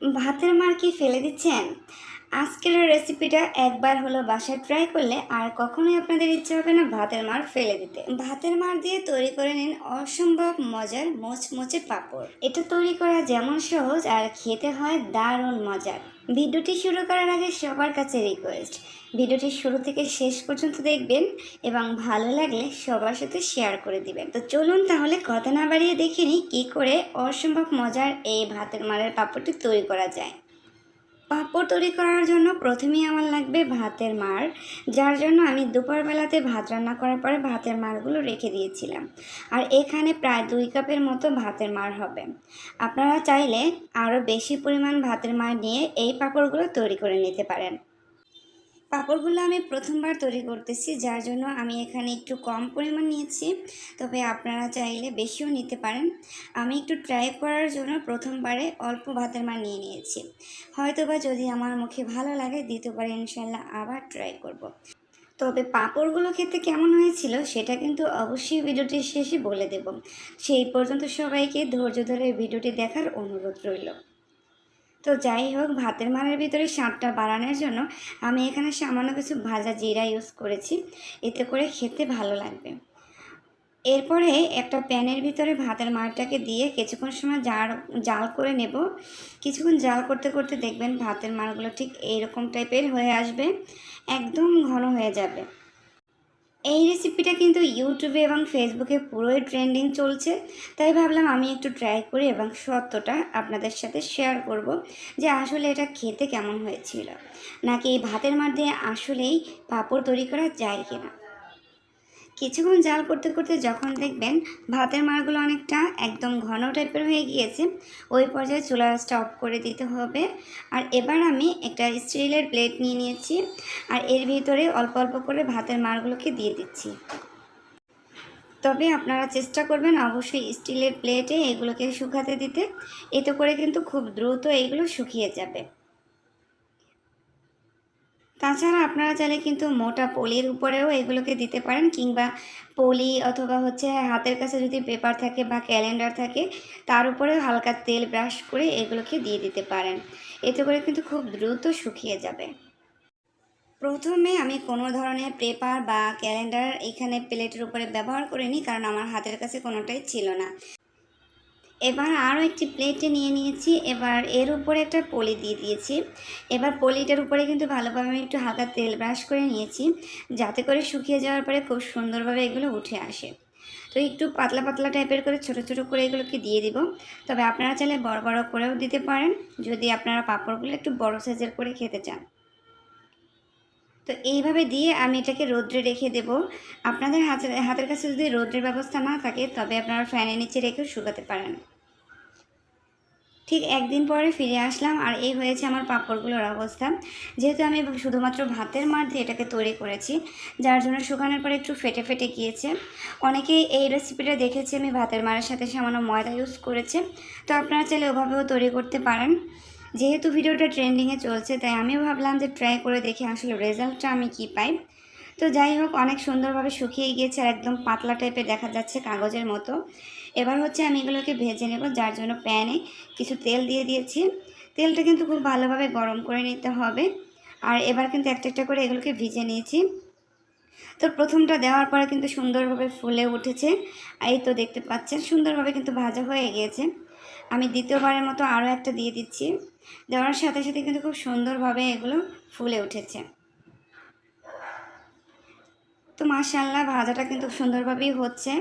ভাতের মার কি ফেলে দিচ্ছেন? আজকের রেসিপিটা একবার হলো বাসায় ট্রাই করলে আর কখনোই আপনাদের ইচ্ছে হবে না ভাতের মার ফেলে দিতে। ভাতের মার দিয়ে তৈরি করে নিন অসম্ভব মজার মোচমোচে পাঁপড়। এটা তৈরি করা যেমন সহজ আর খেতে হয় দারুণ মজার। ভিডিওটি শুরু করার আগে সবার কাছে রিকোয়েস্ট ভিডিওটি শুরু থেকে শেষ পর্যন্ত দেখবেন এবং ভালো লাগলে সবার সাথে শেয়ার করে দিবেন। তো চলুন তাহলে কথা না বাড়িয়ে দেখিনি কী করে অসম্ভব মজার এই ভাতের মারের পাঁপড়টি তৈরি করা যায়। পাঁপড় তৈরি করার জন্য প্রথমেই আমার লাগবে ভাতের মার যার জন্য আমি দুপুরবেলাতে ভাত রান্না করার পরে ভাতের মারগুলো রেখে দিয়েছিলাম। আর এখানে প্রায় দুই কাপের মতো ভাতের মার হবে। আপনারা চাইলে আরও বেশি পরিমাণ ভাতের মার নিয়ে এই পাঁপড়গুলো তৈরি করে নিতে পারেন। পাঁপড়গুলো আমি প্রথমবার তৈরি করতেছি, যার জন্য আমি এখানে একটু কম পরিমাণ নিয়েছি। তবে আপনারা চাইলে বেশিও নিতে পারেন। আমি একটু ট্রাই করার জন্য প্রথমবারে অল্প ভাতের মার নিয়ে নিয়েছি। হয়তোবা যদি আমার মুখে ভালো লাগে, দ্বিতীয়বার ইনশাল্লাহ আবার ট্রাই করব। তবে পাঁপড়গুলো খেতে কেমন হয়েছিল, সেটা কিন্তু অবশ্যই ভিডিওটির শেষে বলে দেব। সেই পর্যন্ত সবাইকে ধৈর্য ধরে ভিডিওটি দেখার অনুরোধ রইল। তো যাই হোক, ভাতের মারের ভিতরে স্বাদটা বাড়ানোর জন্য আমি এখানে সামান্য কিছু ভাজা জিরা ইউজ করেছি। এতে করে খেতে ভালো লাগবে। এরপরে একটা প্যানের ভিতরে ভাতের মারটাকে দিয়ে কিছুক্ষণ সময় জাল জাল করে নেব। কিছুক্ষণ জাল করতে করতে দেখবেন ভাতের মারগুলো ঠিক এইরকম টাইপের হয়ে আসবে। একদম ঘন হয়ে যাবে। এই রেসিপিটা কিন্তু ইউটিউবে এবং ফেসবুকে পুরোই ট্রেন্ডিং চলছে। তাই ভাবলাম আমি একটু ট্রাই করি এবং সত্যটা আপনাদের সাথে শেয়ার করব যে আসলে এটা খেতে কেমন হয়েছিল? নাকি এই ভাতের মধ্যে আসলেই পাঁপড় তৈরি করা যায় কিনা? কিছুক্ষণ জাল করতে করতে যখন দেখবেন ভাতের মারগুলো অনেকটা একদম ঘন টাইপের হয়ে গিয়েছে, ওই পর্যায়ে চুলা স্টপ করে দিতে হবে। আর এবার আমি একটা স্টিলের প্লেট নিয়ে নিয়েছি আর এর ভিতরে অল্প অল্প করে ভাতের মারগুলোকে দিয়ে দিচ্ছি। তবে আপনারা চেষ্টা করবেন অবশ্যই স্টিলের প্লেটে এগুলোকে শুকাতে দিতে। এতে করে কিন্তু খুব দ্রুত এগুলো শুকিয়ে যাবে। তাছাড়া আপনারা চাইলে কিন্তু মোটা পলির উপরেও এগুলোকে দিতে পারেন কিংবা পলি অথবা হচ্ছে হাতের কাছে যদি পেপার থাকে বা ক্যালেন্ডার থাকে, তার উপরেও হালকা তেল ব্রাশ করে এগুলোকে দিয়ে দিতে পারেন। এতে করে কিন্তু খুব দ্রুত শুকিয়ে যাবে। প্রথমে আমি কোনো ধরনের পেপার বা ক্যালেন্ডার এখানে প্লেটের উপরে ব্যবহার করিনি, কারণ আমার হাতের কাছে কোনোটাই ছিল না। এবার আরও একটি প্লেটে নিয়ে নিয়েছি। এবার এর উপরে একটা পলি দিয়ে দিয়েছি। এবার পলিটার উপরে কিন্তু ভালোভাবে আমি একটু হালকা তেল ব্রাশ করে নিয়েছি, যাতে করে শুকিয়ে যাওয়ার পরে খুব সুন্দরভাবে এগুলো উঠে আসে। তো একটু পাতলা পাতলা টাইপের করে ছোট ছোট করে এগুলোকে দিয়ে দিব। তবে আপনারা চাইলে বড় বড় করেও দিতে পারেন, যদি আপনারা পাঁপড়গুলো একটু বড় সাইজের করে খেতে চান। তো এইভাবে দিয়ে আমি এটাকে রোদ্রে রেখে দেব। আপনাদের হাতের হাতের কাছে যদি রোদ্রের ব্যবস্থা না থাকে, তবে আপনারা ফ্যানের নিচে রেখেও শুকাতে পারেন। ঠিক একদিন পরে ফিরে আসলাম আর এই হয়েছে আমার পাঁপড়গুলোর অবস্থা। যেহেতু আমি শুধুমাত্র ভাতের মার দিয়ে এটাকে তৈরি করেছি, যার জন্য শুকানোর পরে একটু ফেটে ফেটে গিয়েছে। অনেকেই এই রেসিপিটা দেখেছি, আমি ভাতের মারের সাথে সামান্য ময়দা ইউজ করেছে। তো আপনারা চাইলে ওভাবেও তৈরি করতে পারেন। যেহেতু ভিডিওটা ট্রেন্ডিংয়ে চলছে, তাই আমিও ভাবলাম যে ট্রাই করে দেখি আসলে রেজাল্টটা আমি কি পাই। তো যাই হোক, অনেক সুন্দরভাবে শুকিয়ে গিয়েছে আর একদম পাতলা টাইপের দেখা যাচ্ছে কাগজের মতো। এবার হচ্ছে আমি এগুলোকে ভেজে নেব, যার জন্য প্যানে কিছু তেল দিয়ে দিয়েছি। তেলটা কিন্তু খুব ভালোভাবে গরম করে নিতে হবে। আর এবার কিন্তু একটা একটা করে এগুলোকে ভিজে নিয়েছি। তো প্রথমটা দেওয়ার পরে কিন্তু সুন্দরভাবে ফুলে উঠেছে। এই তো দেখতে পাচ্ছেন, সুন্দরভাবে কিন্তু ভাজা হয়ে গিয়েছে। আমি দ্বিতীয়বারের মতো আরও একটা দিয়ে দিচ্ছি। দেওয়ার সাথে সাথে কিন্তু খুব সুন্দরভাবে এগুলো ফুলে উঠেছে। তো মাশাল্লাহ ভাজাটা কিন্তু সুন্দরভাবেই হচ্ছে।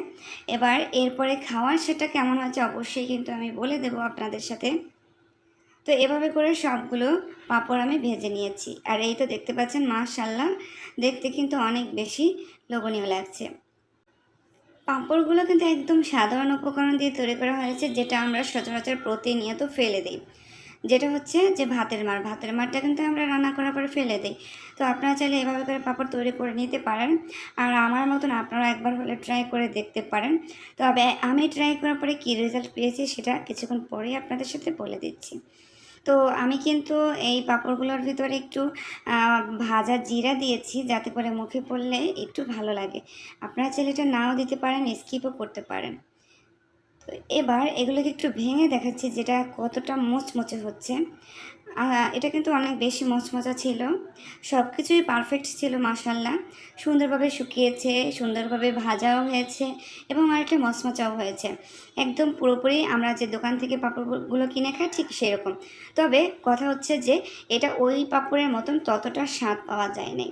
এবার এরপরে খাওয়ার সেটা কেমন হচ্ছে অবশ্যই কিন্তু আমি বলে দেব আপনাদের সাথে। তো এভাবে করে সবগুলো পাঁপড় আমি ভেজে নিয়েছি। আর এই তো দেখতে পাচ্ছেন মাশাল্লাহ দেখতে কিন্তু অনেক বেশি লোভনীয় লাগছে। পাঁপড়গুলো কিন্তু একদম সাধারণ উপকরণ দিয়ে তৈরি করা হয়েছে, যেটা আমরা সচরাচর প্রতিনিয়ত ফেলে দিই। যেটা হচ্ছে যে ভাতের মার, ভাতের মারটা কিন্তু আমরা রান্না করার পরে ফেলে দিই। তো আপনারা চাইলে এভাবে করে পাঁপড় তৈরি করে নিতে পারেন। আর আমার মতন আপনারা একবার হলে ট্রাই করে দেখতে পারেন। তবে আমি ট্রাই করার পরে কী রেজাল্ট পেয়েছি সেটা কিছুক্ষণ পরেই আপনাদের সাথে বলে দিচ্ছি। তো আমি কিন্তু এই পাঁপড়গুলোর ভিতরে একটু ভাজা জিরা দিয়েছি যাতে করে মুখে পড়লে একটু ভালো লাগে। আপনারা চাইলে এটা নাও দিতে পারেন স্কিপও করতে পারেন। তো এবার এগুলোকে একটু ভেঙে দেখাচ্ছি যেটা কতটা মোচমোচে হচ্ছে। এটা কিন্তু অনেক বেশি মচমচা ছিল। সব কিছুই পারফেক্ট ছিল মাসাল্লাহ সুন্দরভাবে শুকিয়েছে, সুন্দরভাবে ভাজাও হয়েছে এবং আরেকটা মচমচাও হয়েছে। একদম পুরোপুরি আমরা যে দোকান থেকে পাঁপড়গুলো কিনে খাই ঠিক সেরকম। তবে কথা হচ্ছে যে এটা ওই পাঁপড়ের মতন ততটা স্বাদ পাওয়া যায় নাই।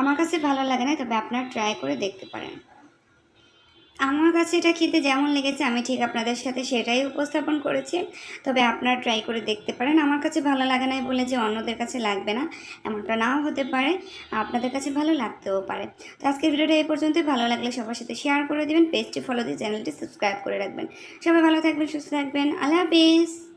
আমার কাছে ভালো লাগে না তবে আপনারা ট্রাই করে দেখতে পারেন। আমার কাছে এটা খেতে যেমন লেগেছে, আমি ঠিক আপনাদের সাথে সেটাই উপস্থাপন করেছি। তবে আপনারা ট্রাই করে দেখতে পারেন। আমার কাছে ভালো লাগে নাই বলে যে অন্যদের কাছে লাগবে না, এমনটা নাও হতে পারে। আপনাদের কাছে ভালো লাগতেও পারে। তো আজকের ভিডিওটা এই পর্যন্তই। ভালো লাগলে সবার সাথে শেয়ার করে দেবেন পেজটি ফলো দিয়ে চ্যানেলটি সাবস্ক্রাইব করে রাখবেন। সবাই ভালো থাকবেন, সুস্থ থাকবেন। আল্লাহ হাফিজ।